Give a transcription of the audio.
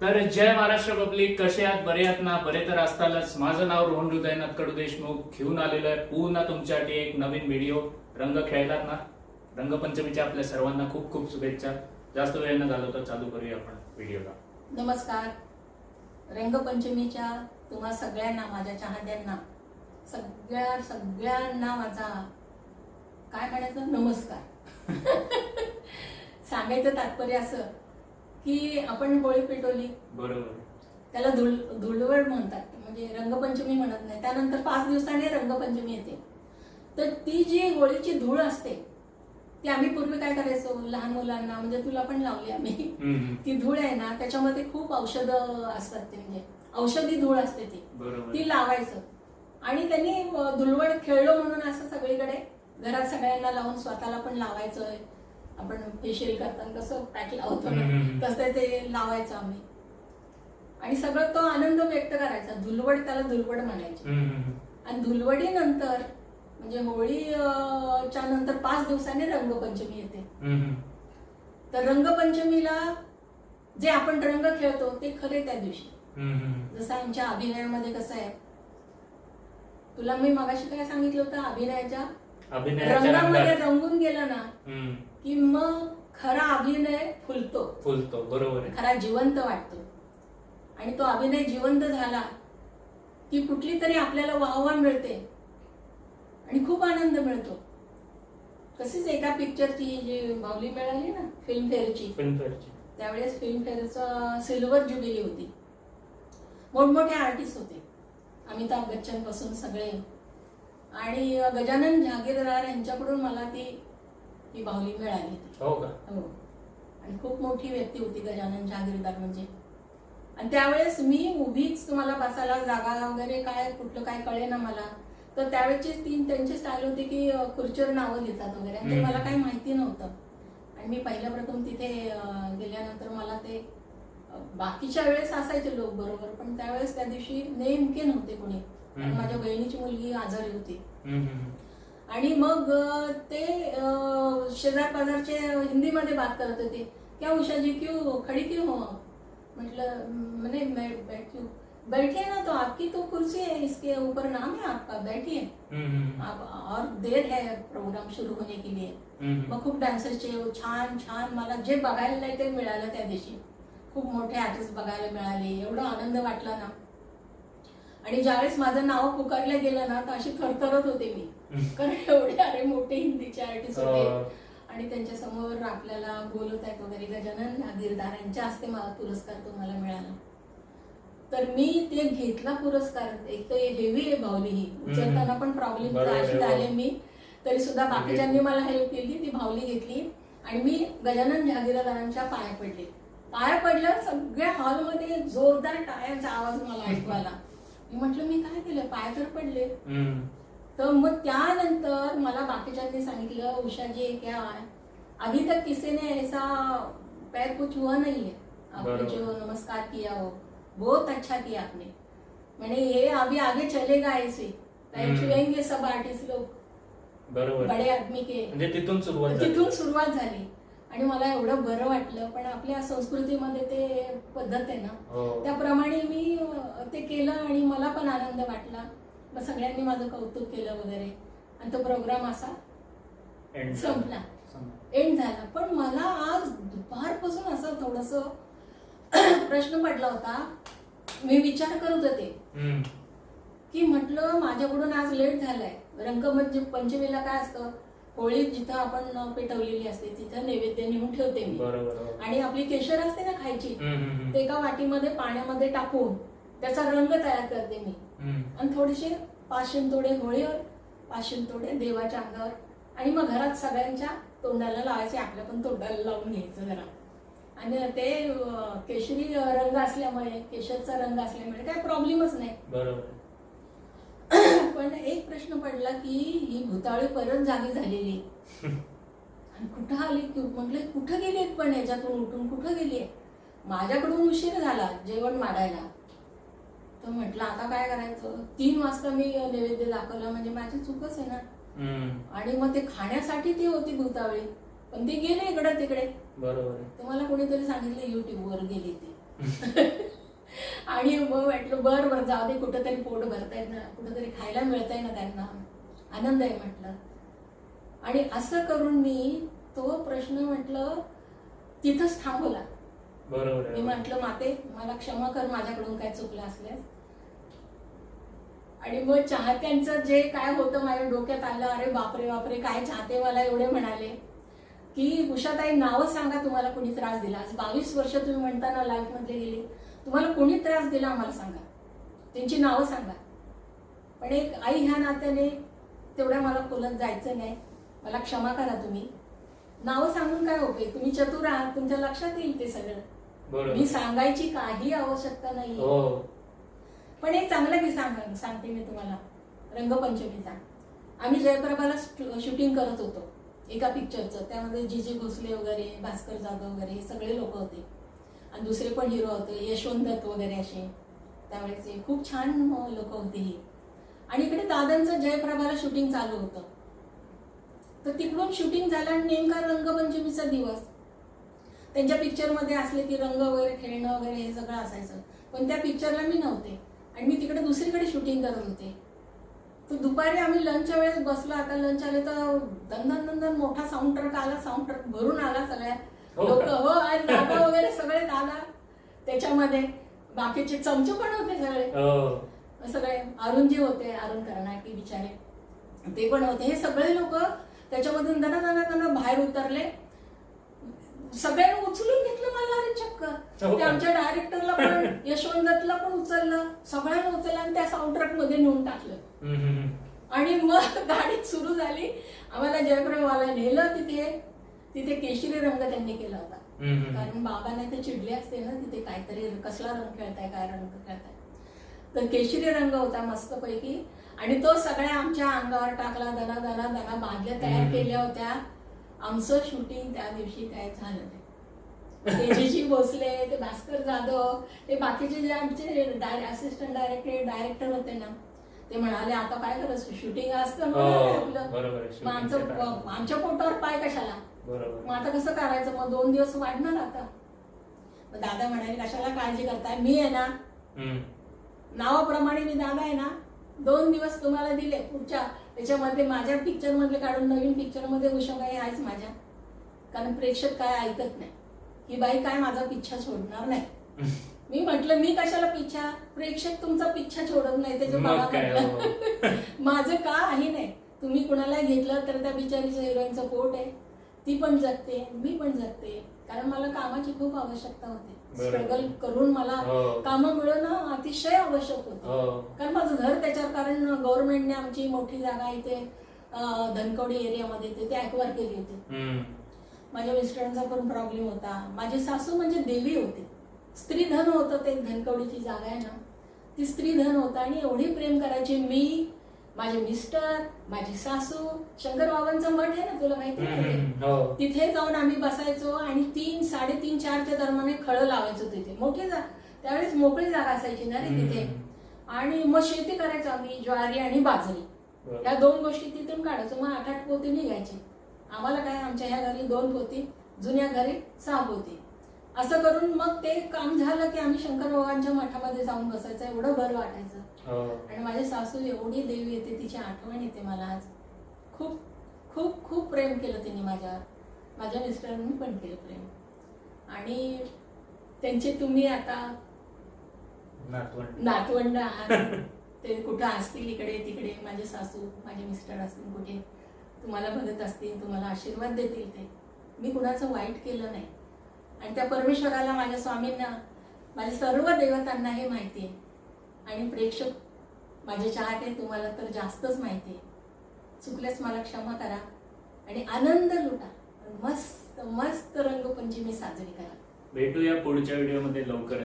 तर जय महाराष्ट्र पब्लिक कसे आहात? बरे आहात ना? बरे तर असतालच. माझं नाव रोहन हृदयनाथ कडू देशमुख. घेऊन आलेलो आहे पुन्हा तुमच्यासाठी एक नवीन व्हिडिओ रंग खेळलात ना? रंगपंचमीच्या आपल्या सर्वांना खूप खूप शुभेच्छा. जास्त वेळ न घालवता चालू करूया आपण व्हिडिओला नमस्कार. रंगपंचमीच्या तुम्हा सगळ्यांना माझ्या चाहत्यांना सगळ्या सगळ्यांना माझा काय म्हणायचं? नमस्कार. सांगायचं तात्पर्य असं की आपण होळी पेटवली. बरोबर. त्याला धुळ धुळवड म्हणतात. म्हणजे रंगपंचमी म्हणत नाही. त्यानंतर पाच दिवसांनी रंगपंचमी येते. तर ती जी होळीची धूळ असते ती आम्ही पूर्वी काय करायचो? लहान मुलांना म्हणजे तुला पण लावली आम्ही. ती धूळ आहे ना त्याच्यामध्ये खूप औषधं असतात ते म्हणजे औषधी धूळ असते ती. ती लावायचं. आणि त्यांनी धुळवड खेळलो म्हणून असं सगळीकडे घरात सगळ्यांना लावून स्वतःला पण लावायचं आपण फेशियल करताना कसं पॅक लावतो ना हम्म. तसं ते लावायचं आम्ही. आणि सगळं तो आनंद व्यक्त करायचा. धुलवड त्याला धुलवड म्हणायची. आणि धुलवडीनंतर म्हणजे होळी अं, च्या नंतर पाच दिवसांनी रंगपंचमी येते. तर रंगपंचमीला जे आपण रंग खेळतो ते खरे त्या दिवशी. जसं आमच्या अभिनयामध्ये कसं आहे. तुला मी मगाशी काय सांगितलं होतं? अभिनयाच्या रंगामध्ये रंगून गेलं ना की मग खरा अभिनय फुलतो. फुलतो बरोबर आहे. खरा जिवंत वाटतो. आणि तो अभिनय जिवंत झाला की कुठली तरी आपल्याला वाहवा मिळते. आणि खूप आनंद मिळतो. तशीच एका पिक्चरची जी माऊली मिळाली ना फिल्मफेअरची फिल्मफेअरची त्यावेळेस फिल्मफेअरचं सिल्वर ज्युबिली होती. मोठमोठे आर्टिस्ट होते. अमिताभ बच्चनपासून सगळे. आणि गजानन जहागीरदार यांच्याकडून मला ती ही बाहुली मिळाली. हो का? हो. आणि खूप मोठी व्यक्ती होती गजानन जहागीरदार म्हणजे. आणि त्यावेळेस मी उभीच मला बसायला जागा वगैरे काय कुठलं काय कळे ना मला. तर त्यावेळेची तीन त्यांची स्टाईल होती की खुर्चीवर नावं लिहितात वगैरे. आणि ते. मला काही माहिती नव्हतं. आणि मी पहिल्या प्रथम तिथे गेल्यानंतर मला ते बाकीच्या वेळेस असायचे लोक बरोबर. पण त्यावेळेस त्या दिवशी नेमके नव्हते कोणी. माझ्या बहिणीची मुलगी आजारी होती. आणि मग ते शेजार पाजारचे हिंदीमध्ये बात करत होते. क्या उषा जी क्यों खड़ी क्यों हो? म्हटलं मैंने मैं बैठी बैठिए ना तो आपकी तो कुर्सी है इसके ऊपर नाम है आपका बैठिए आप और देर है प्रोग्राम शुरू होने के लिए. मग खूप डान्सरचे छान छान मला जे बघायला नाही ते मिळालं त्या दिवशी. खूप मोठे आर्टिस्ट बघायला मिळाले एवढा आनंद वाटला ना. आणि ज्यावेळेस माझं नाव पुकारलं गेलं ना तर अशी थरथरत होते मी. कारण एवढे अरे मोठे हिंदीचे आर्टिस्ट होते. आणि त्यांच्यासमोर आपल्याला बोलत आहेत वगैरे गजानन गिरदार यांच्या हस्ते मला पुरस्कार तुम्हाला मिळाला. तर मी ते घेतला पुरस्कार. एक तर हेवी आहे भावली ही. उचलताना पण प्रॉब्लेम अशी हो. मी. तरी सुद्धा बाकीच्यांनी मला हेल्प केली ती भावली घेतली. आणि मी गजानन जहागीरदारांच्या पाया पडले. पाया पडल्यावर सगळ्या हॉलमध्ये जोरदार टाळ्यांचा आवाज मला ऐकू आला. मी म्हटलं मी काय केलं? पाय तर पडले. तर मग त्यानंतर मला बाकीच्यांनी सांगितलं उषा जी क्या है अभी तक किसी ने ऐसा पैर कुछ हुआ नहीं है आपने. जो नमस्कार किया हो बहुत अच्छा किया आपने. मैंने ये अभी आगे चलेगा ऐसे. छुएंगे सब आर्टिस्ट लोग. बरोबर. बड़े आदमी के. म्हणजे तिथून सुरुवात झाली. तिथून सुरुवात झाली. आणि मला एवढं बरं वाटलं पण आपल्या संस्कृतीमध्ये ते पद्धत आहे ना. हो. त्याप्रमाणे मी ते केलं आणि मला पण आनंद वाटला. मग सगळ्यांनी माझं कौतुक केलं वगैरे. आणि तो प्रोग्राम असा End संपला. एंड झाला. पण मला आज दुपारपासून असं थोडस प्रश्न पडला होता. मी विचार करत होते. हम्म. की म्हटलं माझ्याकडून आज लेट झालाय. रंग म्हणजे पंचमीला काय असतं? होळी जिथं आपण पेटवलेली असते तिथं नैवेद्य नेऊन ठेवते मी. बरोबर हो. आणि आपली केशर असते ना खायची हम्म, हम्म, ते एका वाटीमध्ये पाण्यामध्ये टाकून त्याचा रंग तयार करते मी. आणि थोडेसे पाच शिंतोडे होळीवर पाच शिंतोडे देवाच्या अंगावर. आणि मग घरात सगळ्यांच्या तोंडाला लावायचे आपल्या पण तोंडाला लावून घ्यायचं जरा. आणि ते केशरी रंग असल्यामुळे केशरचा रंग असल्यामुळे काही प्रॉब्लेमच नाही. बरोबर. पण एक प्रश्न पडला की ही भूताळी परत जागी झालेली आणि कुठं आली? की म्हटलं कुठं गेली पण याच्यातून उठून? कुठं गेली? माझ्याकडून उशीर झाला जेवण माडायला. तर म्हटलं आता काय करायचं? तीन वाजता मी नैवेद्य दाखवला. म्हणजे माझी चूकच आहे ना. आणि मग ते खाण्यासाठी ती होती भूतावळी. पण ती गेली इकडं तिकडे. बरोबर मला कोणीतरी सांगितलं युट्यूबवर गेली ती. आणि मग म्हटलं बरं बरं जाऊ दे कुठंतरी पोट भरतायत ना. कुठंतरी खायला मिळतंय ना त्यांना. आनंद आहे म्हटलं. आणि असं करून मी तो प्रश्न म्हटलं तिथंच थांबवला. बरोबर मी म्हटलं माते मला क्षमा कर माझ्याकडून काय चुकलं असल्यास? आणि मग चाहत्यांचं जे काय होतं माझ्या डोक्यात आलं अरे बापरे बापरे काय चाहते मला एवढे म्हणाले? की उषाताई नावं सांगा तुम्हाला कोणी त्रास दिला? आज बावीस वर्ष तुम्ही म्हणताना लाईफ मधले गेले. तुम्हाला कोणी त्रास दिला आम्हाला सांगा. त्यांची नावं सांगा. पण एक आई ह्या नात्याने तेवढ्या मला खोलत जायचं नाही. मला क्षमा करा तुम्ही. नावं सांगून काय उपयोग? तुम्ही चतुर आहात तुमच्या लक्षात येईल ते सगळं. मी सांगायची काही आवश्यकता नाही हो. पण एक चांगला किस्सा सांग- सांगते मी तुम्हाला. रंगपंचमीचा. आम्ही जयप्रभाला शूटिंग करत होतो एका पिक्चरचं त्यामध्ये जी जी भोसले वगैरे भास्कर जाधव वगैरे हे सगळे लोक होते. आणि दुसरे पण हिरो होते यशवंत दत्त वगैरे असे. त्यावेळेचे खूप छान लोक होते ही. आणि इकडे दादांचं जयप्रभाला शूटिंग चालू होतं. तर तिकडून शूटिंग झालं आणि नेमका रंगपंचमीचा दिवस. त्यांच्या पिक्चरमध्ये असले की रंग वगैरे खेळणं वगैरे हे सगळं असायचं. पण त्या पिक्चरला मी नव्हते. आणि मी तिकडे दुसरीकडे शूटिंग करत होते. तर दुपारी आम्ही लंचच्या वेळेस बसलो. आता लंच आले तर दंदन दंदन मोठा साऊंड ट्रक आला. साऊंड ट्रक भरून आला सगळ्या. हो लोक का? हो आणि दादा वगैरे सगळे दादा त्याच्यामध्ये बाकीचे चमचे पण होते सगळे. हो. सगळे अरुणजी होते अरुण कर्नाटकी बिचारे. ते पण होते. हे सगळे लोक त्याच्यामधून दना दना दना बाहेर उतरले. सगळ्यांनी उचलून घेतलं मला अरे चक्क हो ते? आमच्या डायरेक्टरला पण यशवंतला पण उचललं सगळ्यांना उचललं आणि त्या साऊंड ट्रकमध्ये नेऊन टाकलं. आणि मग गाडी सुरू झाली आम्हाला जयप्रभाला नेलं तिथे तिथे केशरी रंग त्यांनी केला होता. कारण बाबाने ते चिडले असते ना तिथे काहीतरी कसला रंग खेळताय काय रंग खेळताय तर केशरी रंग होता मस्तपैकी आणि तो सगळ्या आमच्या अंगावर टाकला दना दना दना बादल्या तयार. केल्या होत्या आमचं शूटिंग त्या दिवशी काय झालं तेजस्वी भोसले ते भास्कर जाधव ते बाकीचे जे आमचे असिस्टंट डायरेक्टर डायरेक्टर होते ना ते म्हणाले आता काय करायचं? शूटिंग असतं हो मग आमचं. आमच्या पोटावर पाय कशाला? मग आता कसं करायचं? मग दोन दिवस वाढणार आता. मग दादा म्हणाले कशाला काळजी करताय? मी आहे ना. नावाप्रमाणे मी दादा आहे ना दोन दिवस तुम्हाला दिले पुढच्या त्याच्यामध्ये माझ्या पिक्चर मधले काढून नवीन पिक्चरमध्ये उषाबाई आहेच माझ्या. कारण प्रेक्षक काय ऐकत नाही. ही बाई काय माझा पिच्छा सोडणार नाही. मी म्हटलं मी कशाला पिच्छा? प्रेक्षक तुमचा पिच्छा सोडत नाही. त्याच्या मला म्हटलं. माझं काही नाही? तुम्ही कुणाला घेतलं तर त्या बिचारीचं हिरोईनचं पोट आहे. ती पण जगते मी पण जगते. कारण मला कामाची खूप आवश्यकता होती. स्ट्रगल करून मला हो. कामं मिळवणं अतिशय आवश्यक होतं. हो. कारण माझं घर त्याच्यावर कारण गव्हर्नमेंटने आमची मोठी जागा इथे धनकवडी एरियामध्ये ते ॲक्वायर केली होती. माझ्या मिस्टरांचा पण प्रॉब्लेम होता. माझी सासू म्हणजे देवी होती. स्त्रीधन होतं ते धनकवडीची जागा आहे ना. ती स्त्रीधन होतं आणि एवढी प्रेम करायची मी माझे मिस्टर माझी सासू शंकर बाबांचं मठ आहे ना तुला माहिती आहे. हो. तिथे जाऊन आम्ही बसायचो आणि तीन साडेतीन चारच्या दरम्यान खळं लावायचो तिथे. मोठी जा त्यावेळेस मोकळी जागा असायची ना रे तिथे. आणि मग शेती करायचो आम्ही ज्वारी आणि बाजरी. या दोन गोष्टी तिथून काढायचो. मग आठ आठ पोती निघायचे. आम्हाला काय आमच्या ह्या घरी दोन पोती जुन्या घरी सहा पोती. असं करून मग ते काम झालं की आम्ही शंकर बाबांच्या मठामध्ये जाऊन बसायचं. एवढं बरं वाटायचं. आणि माझी सासू एवढी देवी येते तिची आठवण येते मला आज. खूप खूप खूप प्रेम केलं तिने माझ्यावर माझ्या मिस्टरांनी पण केलं प्रेम. आणि त्यांचे तुम्ही आता नातवंड. नातवंड आहात. ते कुठं असतील इकडे तिकडे माझे सासू माझे मिस्टर असतील कुठे तुम्हाला बघत असतील तुम्हाला आशीर्वाद देतील ते. मी कुणाचं वाईट केलं नाही. आणि त्या परमेश्वराला माझ्या स्वामींना माझ्या सर्व देवतांना हे माहिती आहे. आणि प्रेक्षक माझे चाहते तुम्हाला तर जास्तच माहिती आहे. चुकल्यास मला क्षमा करा आणि आनंद लुटा. मस्त मस्त रंगपंचमी साजरी करा. भेटूया पुढच्या व्हिडिओमध्ये लवकर